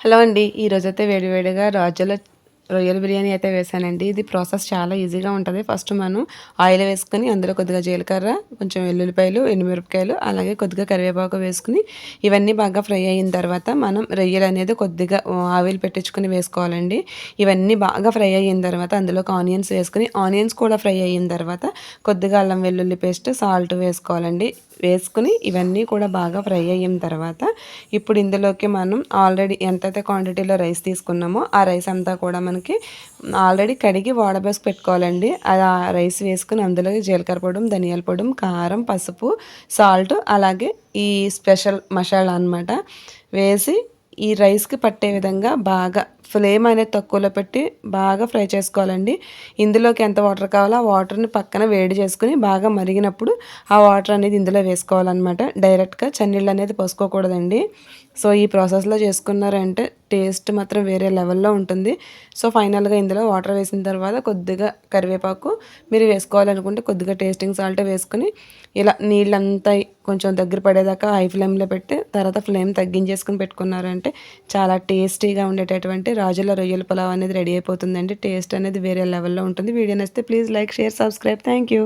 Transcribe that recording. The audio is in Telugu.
హలో అండి ఈరోజైతే వేడివేడిగా రాజుల రొయ్యల బిర్యానీ అయితే వేసానండి. ఇది ప్రాసెస్ చాలా ఈజీగా ఉంటుంది. ఫస్ట్ మనం ఆయిల్ వేసుకొని అందులో కొద్దిగా జీలకర్ర కొంచెం వెల్లుల్లిపాయలు ఎండుమిరపకాయలు అలాగే కొద్దిగా కరివేపాకు వేసుకుని ఇవన్నీ బాగా ఫ్రై అయిన తర్వాత మనం రొయ్యలు అనేది కొద్దిగా ఆయిల్ పెట్టించుకుని వేసుకోవాలండి. ఇవన్నీ బాగా ఫ్రై అయిన తర్వాత అందులోకి ఆనియన్స్ వేసుకుని ఆనియన్స్ కూడా ఫ్రై అయిన తర్వాత కొద్దిగా అల్లం వెల్లుల్లి పేస్ట్ సాల్ట్ వేసుకోవాలండి. వేసుకుని ఇవన్నీ కూడా బాగా ఫ్రై అయిన తర్వాత ఇప్పుడు ఇందులోకి మనం ఆల్రెడీ ఎంతైతే క్వాంటిటీలో రైస్ తీసుకున్నామో ఆ రైస్ అంతా కూడా మనకి ఆల్రెడీ కడిగి వాడబోసి పెట్టుకోవాలండి. అది ఆ రైస్ వేసుకుని అందులో జీలకర్ర పొడి ధనియాల పొడి కారం పసుపు సాల్ట్ అలాగే ఈ స్పెషల్ మసాలా అనమాట వేసి ఈ రైస్కి పట్టే విధంగా బాగా ఫ్లేమ్ అనేది తక్కువలో పెట్టి బాగా ఫ్రై చేసుకోవాలండి. ఇందులోకి ఎంత వాటర్ కావాలో ఆ వాటర్ని పక్కన వేడి చేసుకుని బాగా మరిగినప్పుడు ఆ వాటర్ అనేది ఇందులో వేసుకోవాలన్నమాట. డైరెక్ట్గా చన్నీళ్ళు అనేది పోసుకోకూడదండి. సో ఈ ప్రాసెస్లో చేసుకున్నారంటే టేస్ట్ మాత్రం వేరే లెవెల్లో ఉంటుంది. సో ఫైనల్గా ఇందులో వాటర్ వేసిన తర్వాత కొద్దిగా కరివేపాకు మీరు వేసుకోవాలనుకుంటే కొద్దిగా టేస్టింగ్ సాల్ట్ వేసుకుని ఇలా నీళ్ళంతా కొంచెం దగ్గర పడేదాకా హై ఫ్లేమ్లో పెట్టి తర్వాత ఫ్లేమ్ తగ్గించేసుకుని పెట్టుకున్నారంటే చాలా టేస్టీగా ఉండేటటువంటి రాజుల రొయ్యల పులావ్ అనేది రెడీ అయిపోతుందండి. టేస్ట్ అనేది వేరే లెవెల్లో ఉంటుంది. వీడియో నచ్చితే please like share subscribe. Thank you